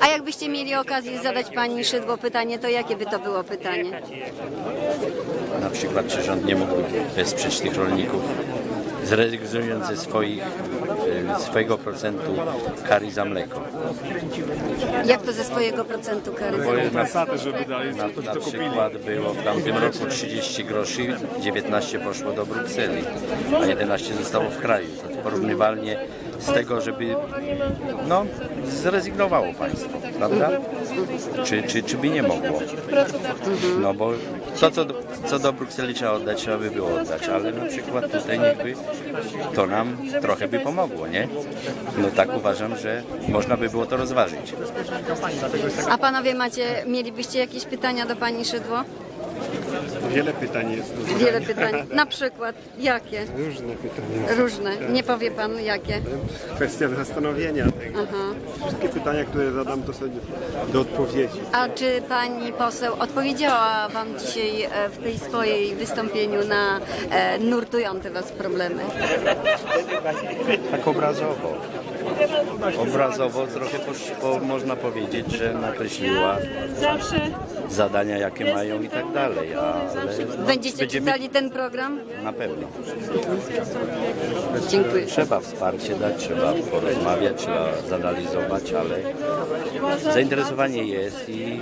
A jakbyście mieli okazję zadać pani Szydło pytanie, to jakie by to było pytanie? Na przykład, czy rząd nie mógłby wesprzeć tych rolników, zrezygnując ze swoich, swojego procentu kary za mleko. Jak to ze swojego procentu kary? Bo na, Zasady, żeby dalej na, na przykład było w tamtym roku 30 groszy, 19 poszło do Brukseli, a 11 zostało w kraju. To porównywalnie z tego, żeby no, zrezygnowało państwo, prawda? Czy, czy, czy by nie mogło? No bo to, co do, co do Brukseli trzeba oddać, trzeba by było oddać, ale na przykład tutaj niechby to nam trochę by pomogło, nie? No tak uważam, że można by było to rozważyć. A panowie macie, mielibyście jakieś pytania do pani Szydło? Wiele pytań jest. do zadania. Wiele pytań. Na przykład, jakie? Różne pytania. Różne. Nie powie pan jakie. Kwestia zastanowienia tego. Wszystkie pytania, które zadam, to są do odpowiedzi. A czy pani poseł odpowiedziała wam dzisiaj e, w tej swojej wystąpieniu na e, nurtujące was problemy? Tak obrazowo. Obrazowo trochę posz- po, można powiedzieć, że nakreśliła zadania, jakie mają i tak dalej, ale Będziecie będziemy czytali ten program? na pewno. Dziękuję. Trzeba wsparcie dać, trzeba porozmawiać, trzeba zanalizować, ale zainteresowanie jest i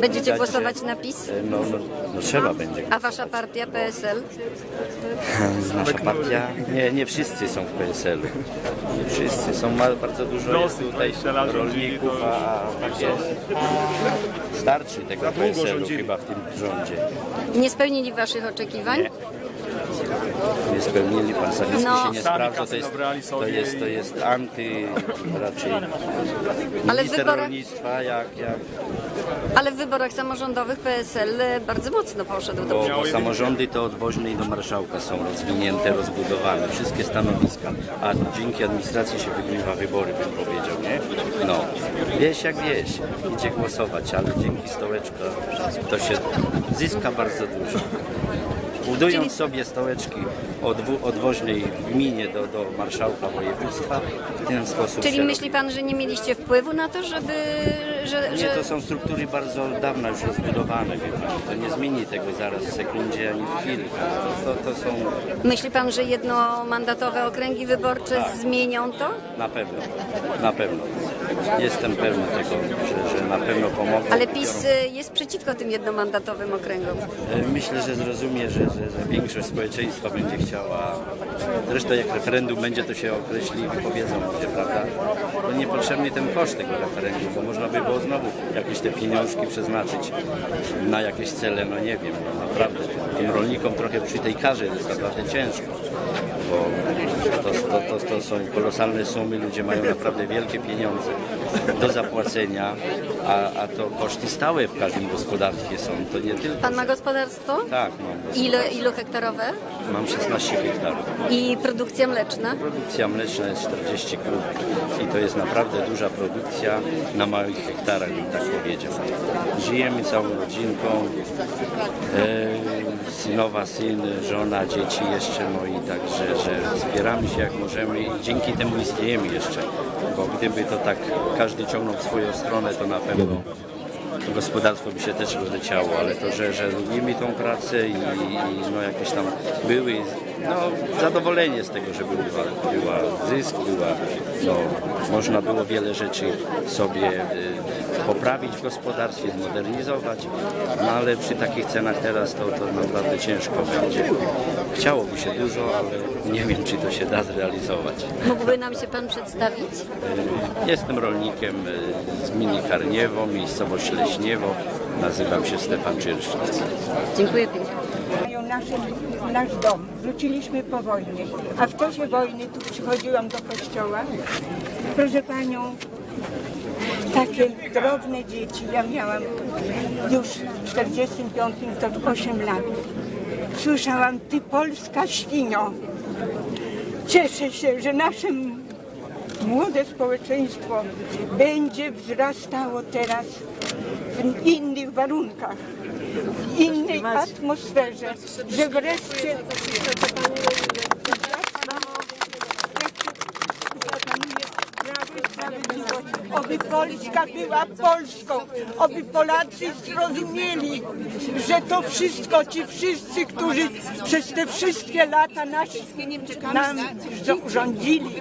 Będziecie widać, głosować że- na PiS? no, no, no trzeba będzie. A wasza partia PSL? Nasza partia, nie, nie wszyscy są w PSL-u. Nie wszyscy są, ma- bardzo dużo jest tutaj 20 lat rolników, a tak jest. Starczy tego PSL-u rządzili. chyba w tym rządzie. Nie spełnili waszych oczekiwań? Nie. Nie spełnili, pan Sawicki No. się nie Sami sprawdza, to kasy jest, to sobie jest, i- to jest anty raczej Ale w minister wyborach- rolnictwa, jak, jak Ale w wyborach samorządowych PSL e, bardzo mocno poszedł do bo, bo samorządy to od woźnej do marszałka są rozwinięte, rozbudowane, wszystkie stanowiska, a dzięki administracji się wygrywa wybory, bym powiedział, nie? No, wieś jak wieś, idzie głosować, ale dzięki stołeczka to się zyska bardzo dużo. Budując sobie stołeczki od, od woźnej gminie do, do marszałka województwa, w ten sposób Czyli myśli pan, że nie mieliście wpływu na to, żeby... Że, Nie, że... to są struktury bardzo dawno już rozbudowane, wie pani. To nie zmieni tego zaraz w sekundzie ani w chwili. To, to, to są Myśli pan, że jednomandatowe okręgi wyborcze zmienią to? na pewno, na pewno. Jestem pewny tego, że, że na pewno pomogą. Ale PiS e, jest przeciwko tym jednomandatowym okręgom. E, Myślę, że zrozumie, że, że, że większość społeczeństwa będzie chciała. Zresztą jak referendum będzie, to się określi i wypowiedzą ludzie, prawda? Niepotrzebny ten koszt tego referendum, bo można by było znowu jakieś te pieniążki przeznaczyć na jakieś cele, no nie wiem, no naprawdę. Tym rolnikom trochę przy tej karze jest naprawdę ciężko, bo to, to, to, to są kolosalne sumy, ludzie mają naprawdę wielkie pieniądze do zapłacenia, a, a to koszty stałe w każdym gospodarstwie są, to nie tylko Pan ma gospodarstwo? tak, mam. Ile, ilu hektarowe? Mam 16 hektarów. I produkcja mleczna? Produkcja mleczna jest 40 krów i to jest naprawdę duża produkcja na małych hektarach, bym tak powiedział. Żyjemy całą rodzinką, e, synowa, syn, żona, dzieci jeszcze moi, także że wspieramy się jak możemy i dzięki temu istniejemy jeszcze, bo gdyby to tak każdy ciągnął w swoją stronę, to na pewno gospodarstwo by się też rozleciało, ale to, że, że lubimy tą pracę i, i no jakieś tam były no, zadowolenie z tego, że była, była zysk, była, no, można było wiele rzeczy sobie y, poprawić w gospodarstwie, zmodernizować, no ale przy takich cenach teraz to, to naprawdę ciężko będzie. Chciałoby się dużo, ale nie wiem, czy to się da zrealizować. Mógłby nam się pan przedstawić? Jestem rolnikiem y, z gminy Karniewo, miejscowość Leśniewo. Nazywam się Stefan Czyrszczyc. Dziękuję pięknie. mają nasze, nasz dom. Wróciliśmy po wojnie. A w czasie wojny tu przychodziłam do kościoła. Proszę panią, takie drobne dzieci. Ja miałam już w 45 to 8 lat. Słyszałam, ty polska świnio. Cieszę się, że nasze młode społeczeństwo będzie wzrastało teraz w innych warunkach, w innej atmosferze, że wreszcie oby Polska była Polską, oby Polacy zrozumieli, że to wszystko, ci wszyscy, którzy przez te wszystkie lata nas, nam rządzili,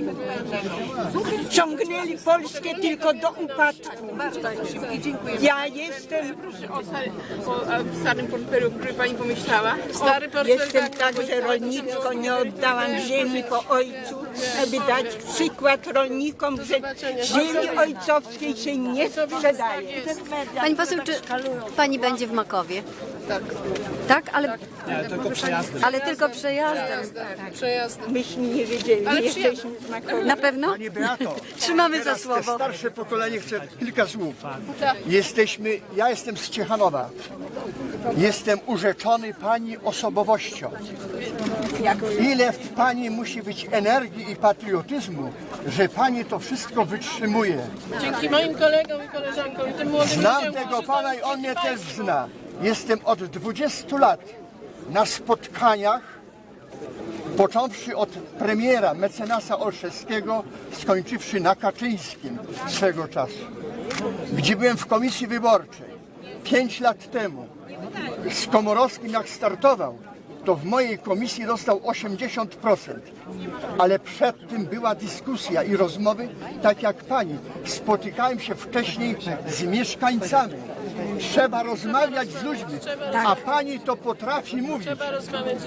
ciągnęli Polskę tylko do upadku. Ja jestem o, o, o starym portfelu, który pani pomyślała. Stary portfel, Jestem tak, także rolniczką, nie oddałam ziemi po ojcu, aby dać przykład rolnikom, że ziemi ojcowskiej się nie sprzedaje. Pani poseł, czy pani będzie w Makowie? Tak. Tak, ale, ale tylko przejazdem. przejazd. Myśmy nie wiedzieli, Ale jesteśmy z. Na pewno? Pani Beato, Trzymamy za teraz te słowo. starsze pokolenie chce kilka słów. Jesteśmy, ja jestem z Ciechanowa. Jestem urzeczony Pani osobowością. Ile w Pani musi być energii i patriotyzmu, że Pani to wszystko wytrzymuje. Dzięki moim kolegom i koleżankom i tym młodym Znam ludziom, tego którzy Pana i on mnie też zna. Jestem od 20 lat na spotkaniach, począwszy od premiera mecenasa Olszewskiego, skończywszy na Kaczyńskim swego czasu, gdzie byłem w komisji wyborczej pięć lat temu. Z Komorowskim jak startował, to w mojej komisji dostał 80%. Ale przed tym była dyskusja i rozmowy, tak jak pani. Spotykałem się wcześniej z mieszkańcami. Trzeba rozmawiać z ludźmi, a pani to potrafi mówić.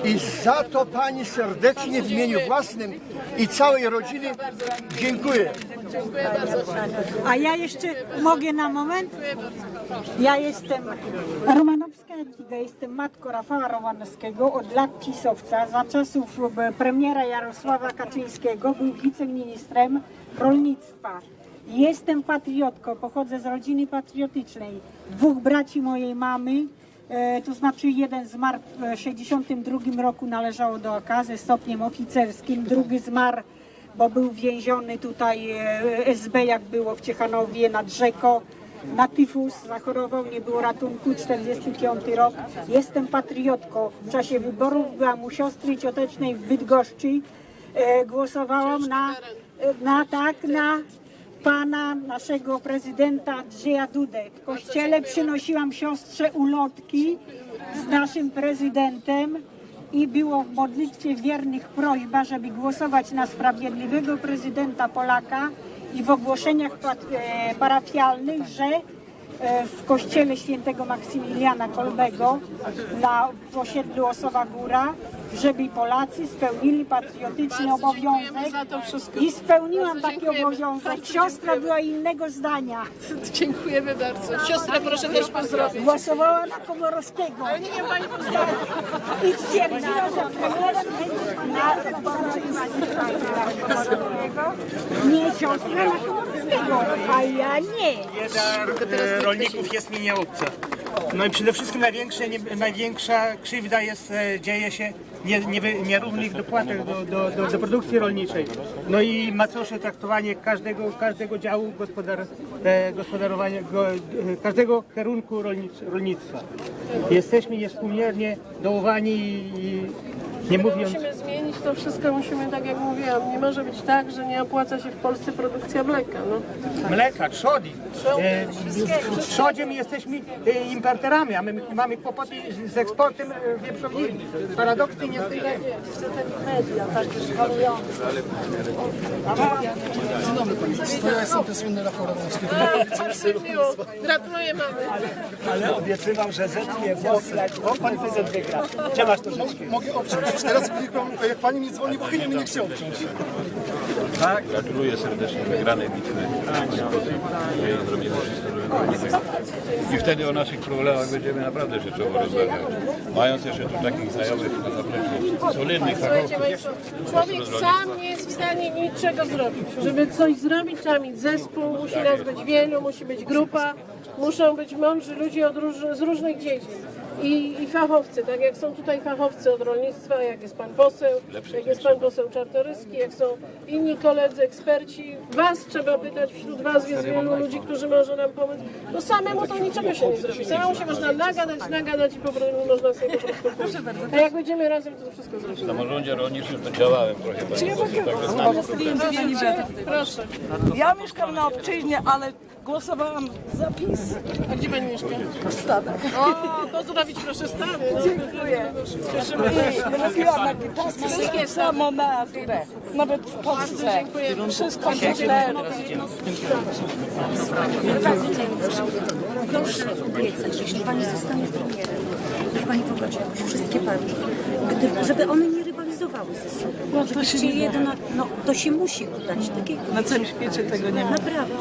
I za to pani serdecznie w imieniu własnym i całej rodziny dziękuję. A ja jeszcze mogę na moment? Ja jestem Romanowska Jadwiga, jestem matką Rafała Romanowskiego od lat pisowca. Za czasów e, premiera Jarosława Kaczyńskiego był wiceministrem rolnictwa. Jestem patriotką, pochodzę z rodziny patriotycznej. Dwóch braci mojej mamy, e, to znaczy jeden zmarł w 62 roku, należało do AK ze stopniem oficerskim, drugi zmarł bo był więziony tutaj e, SB, jak było w Ciechanowie nad rzeką. Na tyfus zachorował, nie było ratunku, 45 rok. Jestem patriotką. W czasie wyborów byłam u siostry ciotecznej w Bydgoszczy. E, głosowałam na, na tak, na pana naszego prezydenta Andrzeja Dudę. W kościele przynosiłam siostrze ulotki z naszym prezydentem i było w modlitwie wiernych prośba, żeby głosować na sprawiedliwego prezydenta Polaka i w ogłoszeniach e, parafialnych, że e, w kościele świętego Maksymiliana Kolbego na w osiedlu Osowa Góra, żeby Polacy spełnili patriotyczny obowiązek za to wszystko. i spełniłam Bardzo taki dziękujemy. obowiązek. Bardzo Siostra dziękujemy. była innego zdania. Dziękujemy bardzo. Siostrę proszę też pozdrowić. Głosowała na Komorowskiego. Ale nie wiem pani pozdrowić. I stwierdziła, że premierem będzie na Komorowskiego. Nie siostra na Komorowskiego, a ja nie. e, rolników jest mi nie obca. No i przede wszystkim największe, nie, największa krzywda jest, e, dzieje się nie, nie, nierównych dopłatek do, do, do, do produkcji rolniczej. No i macosze traktowanie każdego, każdego działu gospodar, e, gospodarowania, go, e, każdego kierunku rolnic, rolnictwa. Jesteśmy niewspółmiernie dołowani i, i nie mówiąc... Musimy zmienić to wszystko, musimy, tak jak mówiłam, nie może być tak, że nie opłaca się w Polsce produkcja mleka. No. mleka, trzody. E, w trzodzie my jesteśmy e, importerami, a my mamy kłopoty z- z eksportem e, wieprzowiny. Paradoksyjnie jest Media, takie szkalujące. Ja jestem ten słynny Rafał Radomski. Bardzo mi miło. Gratuluję mamy. Ale obiecywał, że zetnie włosy. O, pan prezydent wygra. Gdzie masz to? Mogę obciąć. Już teraz jak pani mnie dzwoni, bo chyba mnie nie chce obciąć. Gratuluję serdecznie wygranej bitwy. My zrobimy wszystko, żeby było nie wygrać. I wtedy o naszych problemach będziemy naprawdę rzeczowo rozmawiać. Mając jeszcze tu takich znajomych na zapleczu, solidnych Słuchajcie fachowców. Państwo, człowiek sam nie jest w stanie niczego zrobić. Żeby coś zrobić, trzeba mieć zespół, musi nas być wielu, musi być grupa, muszą być mądrzy ludzie od róż, z różnych dziedzin. I, i fachowcy, tak jak są tutaj fachowcy od rolnictwa, jak jest pan poseł, jak jest pan poseł Czartoryski, jak są inni koledzy, eksperci. Was trzeba pytać, wśród was jest wielu ludzi, którzy może nam pomóc. No samemu to niczego się nie zrobi. Samemu się można nagadać, nagadać i po prostu można sobie po prostu pójść. A jak będziemy razem, to wszystko W zrobimy. samorządzie rolniczym to działałem trochę, panie poseł, także znam problem. Proszę. Ja mieszkam na obczyźnie, ale głosowałam za PiS. A gdzie pani mieszka? W Stadach. O, pozdrowić proszę Stany. No. Dziękuję. Robiłam Wszystkie samo na grę. Nawet w Polsce. Wszystko źle. Proszę obiecać, jeśli Pani zostanie premierem, niech Pani pogodzi wszystkie partie, żeby one nie ze sobą. No, to się nie da. jednak, no to się musi udać. Takiego Na całym świecie tego nie ma. Naprawdę.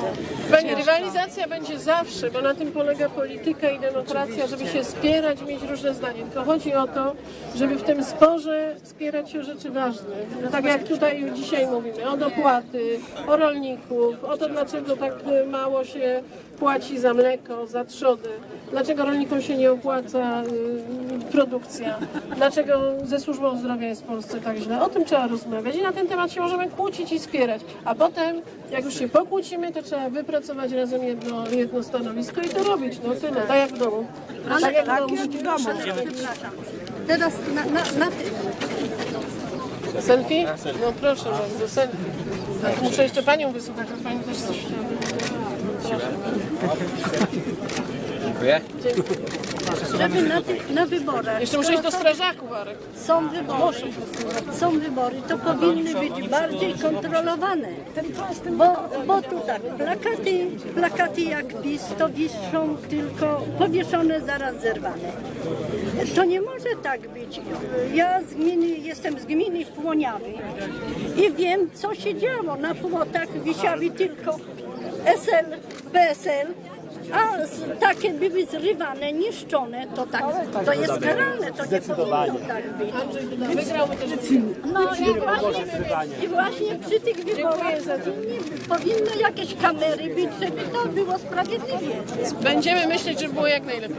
Pani rywalizacja będzie zawsze, bo na tym polega polityka i demokracja, żeby się spierać, mieć różne zdania. Tylko chodzi o to, żeby w tym sporze spierać się o rzeczy ważne. No tak jak tutaj dzisiaj mówimy, o dopłaty, o rolników, o to dlaczego tak mało się płaci za mleko, za trzody, dlaczego rolnikom się nie opłaca y, produkcja, dlaczego ze służbą zdrowia jest w Polsce tak źle. O tym trzeba rozmawiać i na ten temat się możemy kłócić i spierać. A potem, jak już się pokłócimy, to trzeba wypracować razem jedno, jedno stanowisko i to robić. No tyle, tak jak w domu. Tak jak w domu. Przepraszam. Teraz na, na, na ty... Selfie? No proszę bardzo, selfie. A muszę jeszcze panią wysłuchać, a pani też coś chciała. Dziękuję. Żeby na, tych, na wyborach Jeszcze muszę iść do strażaków, Arek. są wybory, są wybory, to powinny być bardziej kontrolowane. Bo, bo tu tak, plakaty, plakaty jak PiS, to wiszą tylko powieszone, zaraz zerwane. To nie może tak być. Ja z gminy, jestem z gminy Płoniawy i wiem, co się działo. Na płotach wisiały tylko SL, PSL, a z- takie były zrywane, niszczone, to tak, to jest karalne, to nie powinno tak być. No i właśnie, i właśnie przy tych wyborach powinni, powinny jakieś kamery być, żeby to było sprawiedliwie. Będziemy myśleć, żeby było jak najlepiej.